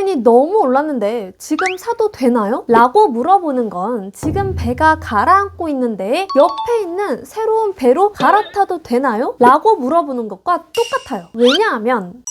비트코인이 너무 올랐는데 지금 사도 되나요? 라고 물어보는 건 지금 배가 가라앉고 있는데 옆에 있는 새로운 배로 갈아타도 되나요? 라고 물어보는 것과 똑같아요. 왜냐하면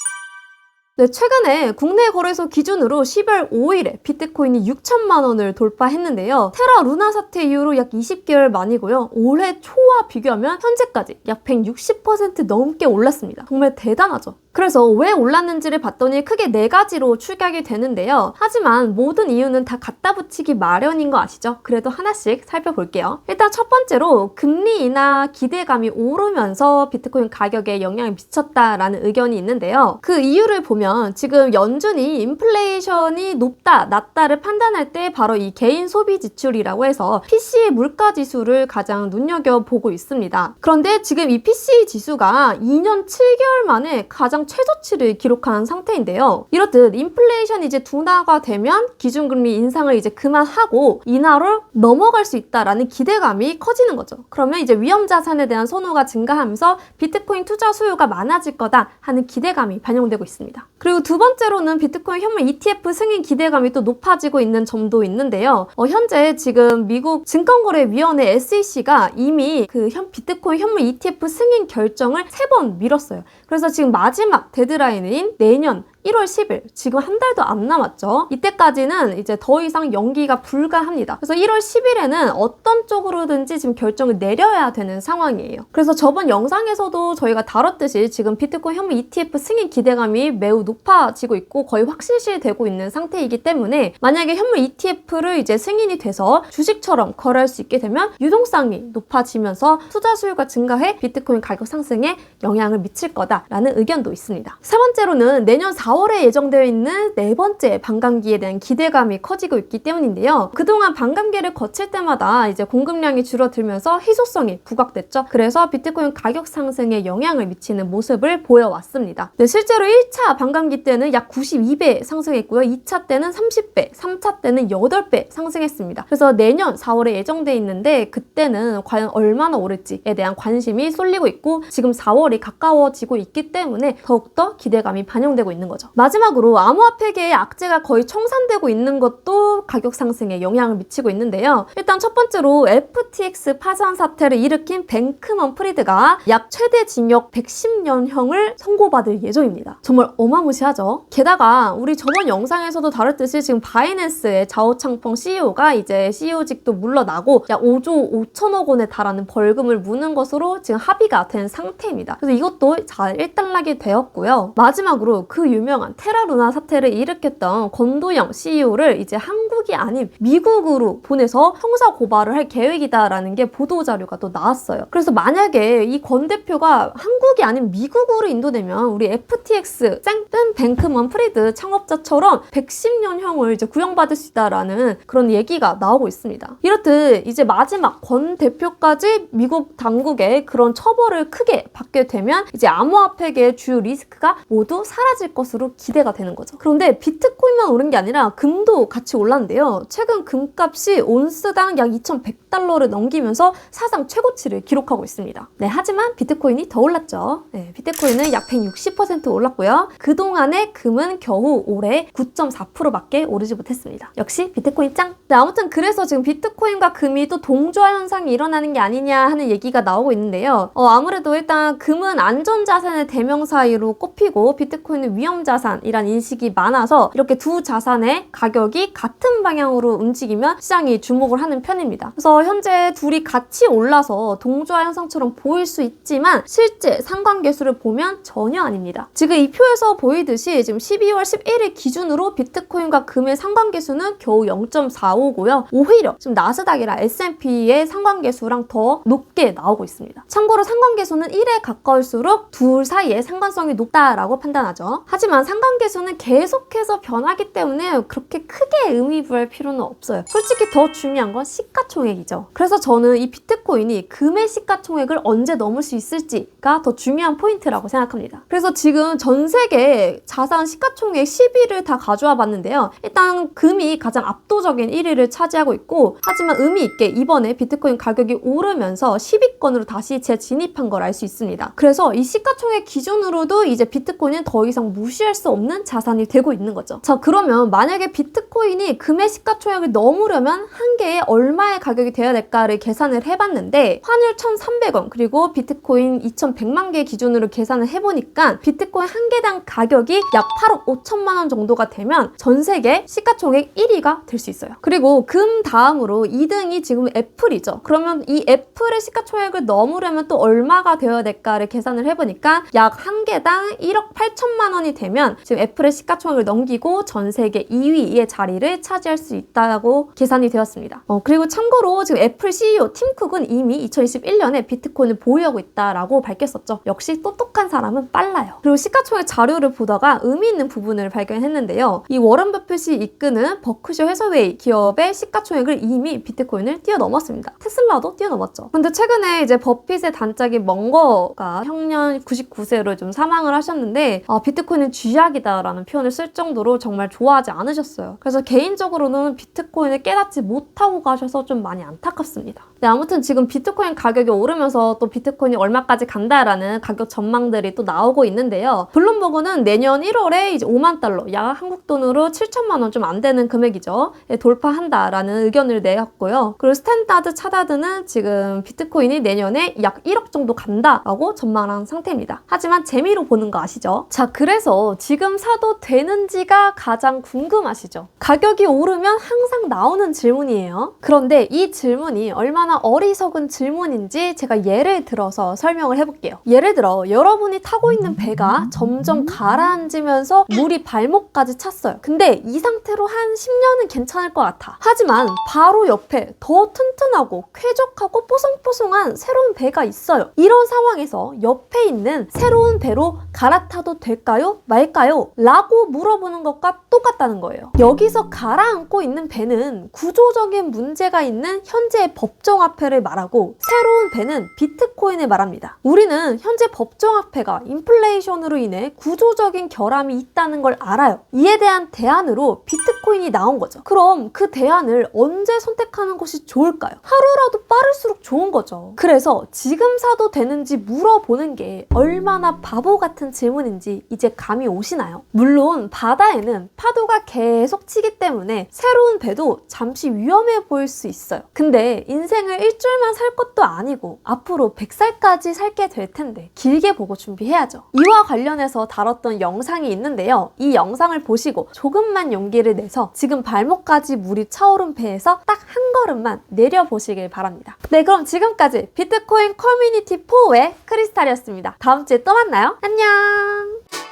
네, 최근에 국내 거래소 기준으로 10월 5일에 비트코인이 6천만 원을 돌파했는데요. 테라 루나 사태 이후로 약 20개월 만이고요. 올해 초와 비교하면 현재까지 약 160% 넘게 올랐습니다. 정말 대단하죠. 그래서 왜 올랐는지를 봤더니 크게 네 가지로 출각이 되는데요. 하지만 모든 이유는 다 갖다 붙이기 마련인 거 아시죠? 그래도 하나씩 살펴볼게요. 일단 첫 번째로 금리 인하 기대감이 오르면서 비트코인 가격에 영향을 미쳤다라는 의견이 있는데요. 그 이유를 보면 지금 연준이 인플레이션이 높다, 낮다를 판단할 때 바로 이 개인 소비 지출이라고 해서 PC의 물가 지수를 가장 눈여겨보고 있습니다. 그런데 지금 이 PC 지수가 2년 7개월 만에 가장 최저치를 기록한 상태인데요. 이렇듯 인플레이션이 이제 둔화가 되면 기준금리 인상을 이제 그만하고 인하로 넘어갈 수 있다라는 기대감이 커지는 거죠. 그러면 이제 위험 자산에 대한 선호가 증가하면서 비트코인 투자 수요가 많아질 거다 하는 기대감이 반영되고 있습니다. 그리고 두 번째로는 비트코인 현물 ETF 승인 기대감이 또 높아지고 있는 점도 있는데요. 어, 현재 지금 미국 증권거래위원회 SEC가 이미 그 현, 비트코인 현물 ETF 승인 결정을 세 번 미뤘어요. 그래서 지금 마지막 데드라인인 내년 1월 10일, 지금 한 달도 안 남았죠. 이때까지는 이제 더 이상 연기가 불가합니다. 그래서 1월 10일에는 어떤 쪽으로든지 지금 결정을 내려야 되는 상황이에요. 그래서 저번 영상에서도 저희가 다뤘듯이 지금 비트코인 현물 ETF 승인 기대감이 매우 높아지고 있고 거의 확실시 되고 있는 상태이기 때문에 만약에 현물 ETF를 이제 승인이 돼서 주식처럼 거래할 수 있게 되면 유동성이 높아지면서 투자 수요가 증가해 비트코인 가격 상승에 영향을 미칠 거다라는 의견도 있습니다. 세 번째로는 내년 4 월에 예정되어 있는 네 번째 반감기에 대한 기대감이 커지고 있기 때문인데요. 그동안 반감기를 거칠 때마다 이제 공급량이 줄어들면서 희소성이 부각됐죠. 그래서 비트코인 가격 상승에 영향을 미치는 모습을 보여왔습니다. 네, 실제로 1차 반감기 때는 약 92배 상승했고요. 2차 때는 30배, 3차 때는 8배 상승했습니다. 그래서 내년 4월에 예정돼 있는데 그때는 과연 얼마나 오를지에 대한 관심이 쏠리고 있고 지금 4월이 가까워지고 있기 때문에 더욱더 기대감이 반영되고 있는 거죠. 마지막으로 암호화폐계의 악재가 거의 청산되고 있는 것도 가격 상승에 영향을 미치고 있는데요. 일단 첫 번째로 FTX 파산 사태를 일으킨 뱅크먼 프리드가 약 최대 징역 110년형을 선고받을 예정입니다. 정말 어마무시하죠. 게다가 우리 저번 영상에서도 다뤘듯이 지금 바이낸스의 자오창펑 CEO가 이제 CEO직도 물러나고 약 5조 5천억 원에 달하는 벌금을 무는 것으로 지금 합의가 된 상태입니다. 그래서 이것도 잘 일단락이 되었고요. 마지막으로 그 유명 한 테라루나 사태를 일으켰던 권도영 CEO를 이제 한국이 아닌 미국으로 보내서 형사 고발을 할 계획이다라는 게 보도 자료가 또 나왔어요. 그래서 만약에 이 권 대표가 한국이 아닌 미국으로 인도되면 우리 FTX 쌩뜬 뱅크먼 프리드 창업자처럼 110년형을 이제 구형받을 수 있다라는 그런 얘기가 나오고 있습니다. 이렇듯 이제 마지막 권 대표까지 미국 당국의 그런 처벌을 크게 받게 되면 이제 암호화폐계의 주요 리스크가 모두 사라질 것으로 기대가 되는 거죠. 그런데 비트코인만 오른 게 아니라 금도 같이 올랐는데요. 최근 금값이 온스당 약 2,100달러를 넘기면서 사상 최고치를 기록하고 있습니다. 네, 하지만 비트코인이 더 올랐죠. 네, 비트코인은 약 160% 올랐고요. 그동안의 금은 겨우 올해 9.4%밖에 오르지 못했습니다. 역시 비트코인 짱! 네, 아무튼 그래서 지금 비트코인과 금이 또 동조화 현상이 일어나는 게 아니냐 하는 얘기가 나오고 있는데요. 어, 아무래도 일단 금은 안전자산의 대명사로 꼽히고 비트코인은 위험 자산이란 인식이 많아서 이렇게 두 자산의 가격이 같은 방향으로 움직이면 시장이 주목을 하는 편입니다. 그래서 현재 둘이 같이 올라서 동조화 현상처럼 보일 수 있지만 실제 상관계수를 보면 전혀 아닙니다. 지금 이 표에서 보이듯이 지금 12월 11일 기준으로 비트코인과 금의 상관계수는 겨우 0.45고요. 오히려 지금 나스닥이랑 S&P의 상관계수랑 더 높게 나오고 있습니다. 참고로 상관계수는 1에 가까울수록 둘 사이의 상관성이 높다라고 판단하죠. 하지만 상관계수는 계속해서 변하기 때문에 그렇게 크게 의미 부여할 필요는 없어요. 솔직히 더 중요한 건 시가총액이죠. 그래서 저는 이 비트코인이 금의 시가총액을 언제 넘을 수 있을지가 더 중요한 포인트라고 생각합니다. 그래서 지금 전 세계 자산 시가총액 10위를 다 가져와 봤는데요. 일단 금이 가장 압도적인 1위를 차지하고 있고 하지만 의미 있게 이번에 비트코인 가격이 오르면서 10위권으로 다시 재진입한 걸 알 수 있습니다. 그래서 이 시가총액 기준으로도 이제 비트코인은 더 이상 무시할 차지할 수 없는 자산이 되고 있는 거죠. 자, 그러면 만약에 비트코인이 금의 시가총액을 넘으려면 한 개에 얼마의 가격이 되어야 될까를 계산을 해봤는데 환율 1,300원 그리고 비트코인 2,100만 개 기준으로 계산을 해보니까 비트코인 한 개당 가격이 약 8억 5천만 원 정도가 되면 전 세계 시가총액 1위가 될 수 있어요. 그리고 금 다음으로 2등이 지금 애플이죠. 그러면 이 애플의 시가총액을 넘으려면 또 얼마가 되어야 될까를 계산을 해보니까 약 한 개당 1억 8천만 원이 되면 지금 애플의 시가총액을 넘기고 전 세계 2위의 자리를 차지할 수 있다고 계산이 되었습니다. 어, 그리고 참고로 지금 애플 CEO 팀 쿡은 이미 2021년에 비트코인을 보유하고 있다라고 밝혔었죠. 역시 똑똑한 사람은 빨라요. 그리고 시가총액 자료를 보다가 의미 있는 부분을 발견했는데요. 이 워런 버핏이 이끄는 버크셔 해서웨이 기업의 시가총액을 이미 비트코인을 뛰어넘었습니다. 테슬라도 뛰어넘었죠. 근데 최근에 이제 버핏의 단짝인 멍거가 형년 99세로 좀 사망을 하셨는데 아, 비트코인은 쥐약이다라는 표현을 쓸 정도로 정말 좋아하지 않으셨어요. 그래서 개인적으로는 비트코인을 깨닫지 못하고 가셔서 좀 많이 안타깝습니다. 네, 아무튼 지금 비트코인 가격이 오르면서 또 비트코인이 얼마까지 간다라는 가격 전망들이 또 나오고 있는데요. 블룸버그는 내년 1월에 이제 5만 달러, 약 한국 돈으로 7천만 원 좀 안 되는 금액이죠. 예, 돌파한다라는 의견을 내었고요. 그리고 스탠다드 차다드는 지금 비트코인이 내년에 약 1억 정도 간다라고 전망한 상태입니다. 하지만 재미로 보는 거 아시죠? 자, 그래서 지금 사도 되는지가 가장 궁금하시죠? 가격이 오르면 항상 나오는 질문이에요. 그런데 이 질문이 얼마나 어리석은 질문인지 제가 예를 들어서 설명을 해볼게요. 예를 들어 여러분이 타고 있는 배가 점점 가라앉으면서 물이 발목까지 찼어요. 근데 이 상태로 한 10년은 괜찮을 것 같아. 하지만 바로 옆에 더 튼튼하고 쾌적하고 뽀송뽀송한 새로운 배가 있어요. 이런 상황에서 옆에 있는 새로운 배로 갈아타도 될까요? 말 까요? 라고 물어보는 것과 똑같다는 거예요. 여기서 가라앉고 있는 배는 구조적인 문제가 있는 현재의 법정화폐를 말하고 새로운 배는 비트코인을 말합니다. 우리는 현재 법정화폐가 인플레이션으로 인해 구조적인 결함이 있다는 걸 알아요. 이에 대한 대안으로 비트코인 이 나온 거죠. 그럼 그 대안을 언제 선택하는 것이 좋을까요? 하루라도 빠를수록 좋은 거죠. 그래서 지금 사도 되는지 물어보는 게 얼마나 바보 같은 질문인지 이제 감이 오시나요? 물론 바다에는 파도가 계속 치기 때문에 새로운 배도 잠시 위험해 보일 수 있어요. 근데 인생을 일주일만 살 것도 아니고 앞으로 100살까지 살게 될 텐데 길게 보고 준비해야죠. 이와 관련해서 다뤘던 영상이 있는데요. 이 영상을 보시고 조금만 용기를 내서 지금 발목까지 물이 차오른 배에서 딱 한 걸음만 내려보시길 바랍니다. 네, 그럼 지금까지 비트코인 커뮤니티 4의 크리스탈이었습니다. 다음 주에 또 만나요. 안녕!